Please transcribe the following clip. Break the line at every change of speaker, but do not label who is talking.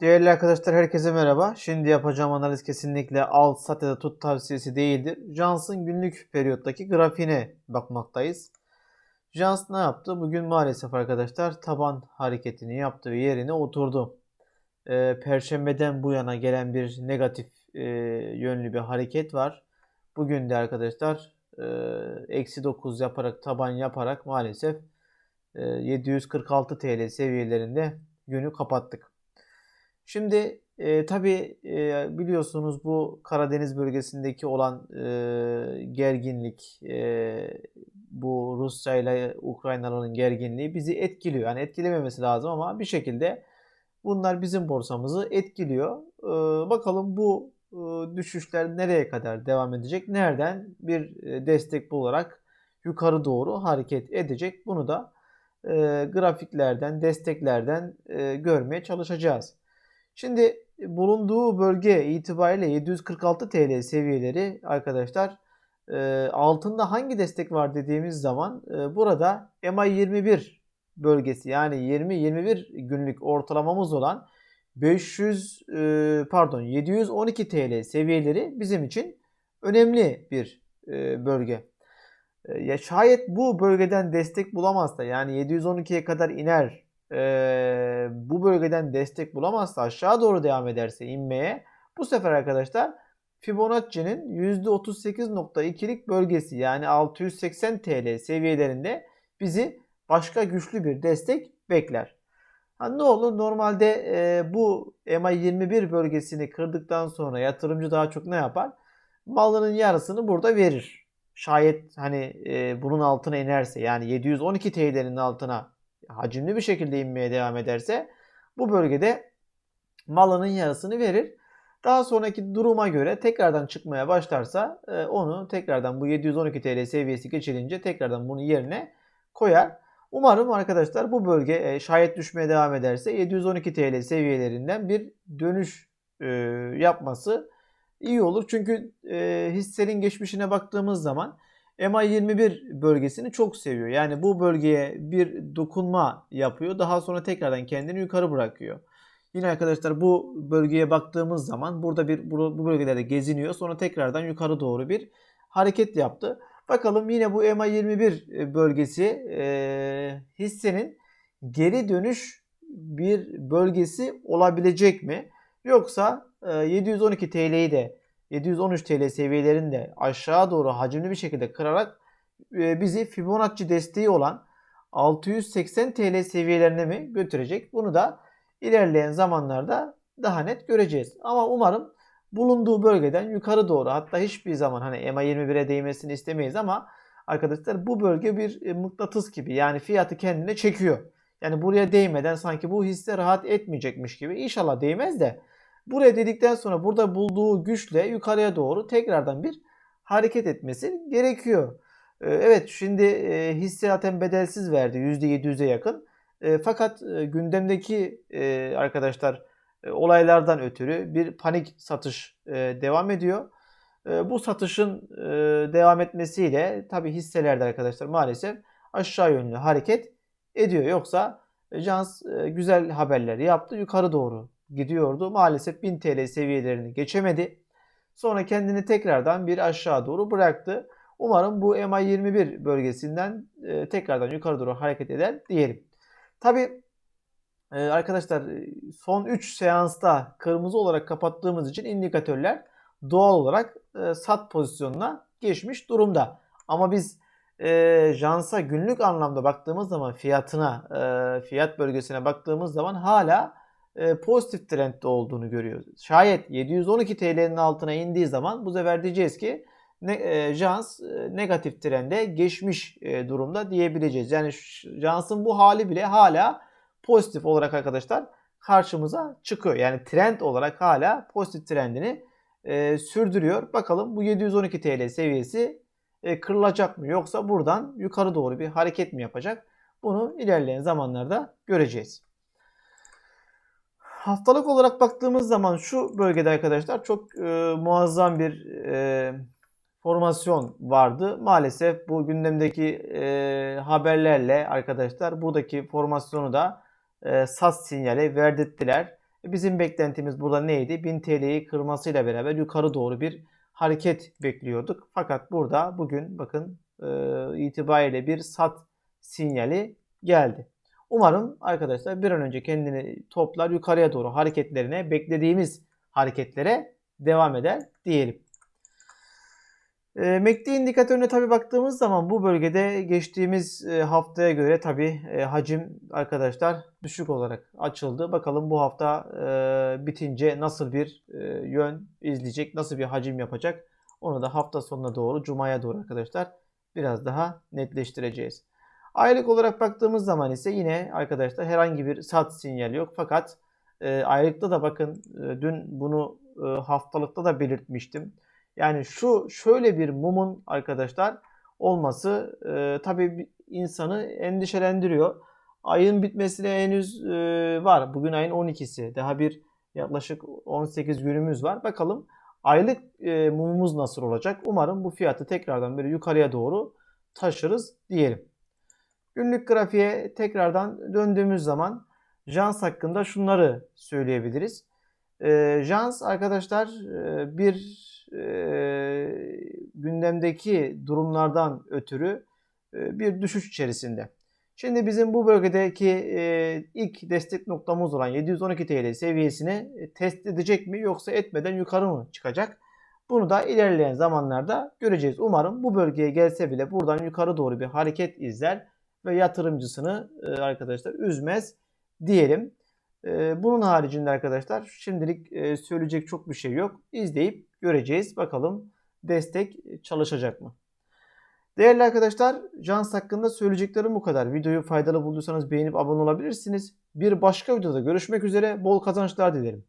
Değerli arkadaşlar herkese merhaba. Şimdi yapacağım analiz kesinlikle al, sat ya da tut tavsiyesi değildir. Johnson günlük periyottaki grafiğine bakmaktayız. Johnson ne yaptı? Bugün maalesef arkadaşlar taban hareketini yaptı ve yerine oturdu. Ee, Perşembeden bu yana gelen bir negatif e, yönlü bir hareket var. Bugün de arkadaşlar e, eksi 9 yaparak taban yaparak maalesef e, 746 TL seviyelerinde günü kapattık. Şimdi e, tabii e, biliyorsunuz bu Karadeniz bölgesindeki olan e, gerginlik, e, bu Rusya ile Ukrayna'nın gerginliği bizi etkiliyor. Yani etkilememesi lazım ama bir şekilde bunlar bizim borsamızı etkiliyor. E, bakalım bu e, düşüşler nereye kadar devam edecek? Nereden bir e, destek bularak yukarı doğru hareket edecek? Bunu da e, grafiklerden, desteklerden e, görmeye çalışacağız. Şimdi bulunduğu bölge itibariyle 746 TL seviyeleri arkadaşlar e, altında hangi destek var dediğimiz zaman e, burada MA21 bölgesi yani 20-21 günlük ortalamamız olan 500 e, pardon 712 TL seviyeleri bizim için önemli bir bölge. Ya şayet bu bölgeden destek bulamazsa yani 712'ye kadar iner e, bu bölgeden destek bulamazsa aşağı doğru devam ederse inmeye bu sefer arkadaşlar Fibonacci'nin %38.2'lik bölgesi yani 680 TL seviyelerinde bizi başka güçlü bir destek bekler. Ha, ne olur normalde e, bu MA21 bölgesini kırdıktan sonra yatırımcı daha çok ne yapar? Malının yarısını burada verir. Şayet hani e, bunun altına inerse yani 712 TL'nin altına hacimli bir şekilde inmeye devam ederse bu bölgede malının yarısını verir. Daha sonraki duruma göre tekrardan çıkmaya başlarsa e, onu tekrardan bu 712 TL seviyesi geçilince tekrardan bunu yerine koyar. Umarım arkadaşlar bu bölge e, şayet düşmeye devam ederse 712 TL seviyelerinden bir dönüş e, yapması iyi olur. Çünkü hissenin geçmişine baktığımız zaman MI21 bölgesini çok seviyor. Yani bu bölgeye bir dokunma yapıyor. Daha sonra tekrardan kendini yukarı bırakıyor. Yine arkadaşlar bu bölgeye baktığımız zaman burada bir bu bölgelerde geziniyor. Sonra tekrardan yukarı doğru bir hareket yaptı. Bakalım yine bu MA21 e, bölgesi e, hissenin geri dönüş bir bölgesi olabilecek mi? Yoksa e, 712 TL'yi de 713 TL seviyelerinde aşağı doğru hacimli bir şekilde kırarak e, bizi Fibonacci desteği olan 680 TL seviyelerine mi götürecek? Bunu da ilerleyen zamanlarda daha net göreceğiz. Ama umarım bulunduğu bölgeden yukarı doğru hatta hiçbir zaman hani EMA 21'e değmesini istemeyiz ama arkadaşlar bu bölge bir e, mıknatıs gibi yani fiyatı kendine çekiyor. Yani buraya değmeden sanki bu hisse rahat etmeyecekmiş gibi. İnşallah değmez de Buraya dedikten sonra burada bulduğu güçle yukarıya doğru tekrardan bir hareket etmesi gerekiyor. Ee, evet şimdi e, hisse zaten bedelsiz verdi %700'e yakın. E, fakat e, gündemdeki arkadaşlar olaylardan ötürü bir panik satış devam ediyor. Bu satışın devam etmesiyle tabi hisselerde arkadaşlar maalesef aşağı yönlü hareket ediyor. Yoksa Jans güzel haberleri yaptı yukarı doğru gidiyordu. Maalesef 1000 TL seviyelerini geçemedi. Sonra kendini tekrardan bir aşağı doğru bıraktı. Umarım bu MA21 bölgesinden e, tekrardan yukarı doğru hareket eder diyelim. Tabi e, arkadaşlar son 3 seansta kırmızı olarak kapattığımız için indikatörler doğal olarak e, sat pozisyonuna geçmiş durumda. Ama biz e, Jansa günlük anlamda baktığımız zaman fiyatına, e, fiyat bölgesine baktığımız zaman hala e, pozitif trendde olduğunu görüyoruz. Şayet 712 TL'nin altına indiği zaman bu sefer diyeceğiz ki ne, e, Jans e, negatif trende geçmiş e, durumda diyebileceğiz. Yani Jans'ın bu hali bile hala pozitif olarak arkadaşlar karşımıza çıkıyor. Yani trend olarak hala pozitif trendini e, sürdürüyor. Bakalım bu 712 TL seviyesi e, kırılacak mı yoksa buradan yukarı doğru bir hareket mi yapacak? Bunu ilerleyen zamanlarda göreceğiz. Haftalık olarak baktığımız zaman şu bölgede arkadaşlar çok e, muazzam bir e, formasyon vardı. Maalesef bu gündemdeki e, haberlerle arkadaşlar buradaki formasyonu da e, sat sinyali verdirttiler. Bizim beklentimiz burada neydi? 1000 TL'yi kırmasıyla beraber yukarı doğru bir hareket bekliyorduk. Fakat burada bugün bakın e, itibariyle bir sat sinyali geldi. Umarım arkadaşlar bir an önce kendini toplar yukarıya doğru hareketlerine beklediğimiz hareketlere devam eder diyelim. E, MACD indikatörüne tabi baktığımız zaman bu bölgede geçtiğimiz e, haftaya göre tabi e, hacim arkadaşlar düşük olarak açıldı. Bakalım bu hafta e, bitince nasıl bir yön izleyecek, nasıl bir hacim yapacak. Onu da hafta sonuna doğru, cumaya doğru arkadaşlar biraz daha netleştireceğiz. Aylık olarak baktığımız zaman ise yine arkadaşlar herhangi bir sat sinyali yok. Fakat e, aylıkta da bakın e, dün bunu e, haftalıkta da belirtmiştim. Yani şu şöyle bir mumun arkadaşlar olması e, tabii insanı endişelendiriyor. Ayın bitmesine henüz e, var. Bugün ayın 12'si. Daha bir yaklaşık 18 günümüz var. Bakalım aylık e, mumumuz nasıl olacak? Umarım bu fiyatı tekrardan böyle yukarıya doğru taşırız diyelim. Günlük grafiğe tekrardan döndüğümüz zaman Jans hakkında şunları söyleyebiliriz. E, Jans arkadaşlar e, bir e, gündemdeki durumlardan ötürü e, bir düşüş içerisinde. Şimdi bizim bu bölgedeki e, ilk destek noktamız olan 712 TL seviyesini e, test edecek mi yoksa etmeden yukarı mı çıkacak? Bunu da ilerleyen zamanlarda göreceğiz. Umarım bu bölgeye gelse bile buradan yukarı doğru bir hareket izler ve yatırımcısını e, arkadaşlar üzmez diyelim. E, bunun haricinde arkadaşlar şimdilik e, söyleyecek çok bir şey yok. İzleyip göreceğiz. Bakalım destek çalışacak mı? Değerli arkadaşlar, Jans hakkında söyleyeceklerim bu kadar. Videoyu faydalı bulduysanız beğenip abone olabilirsiniz. Bir başka videoda görüşmek üzere. Bol kazançlar dilerim.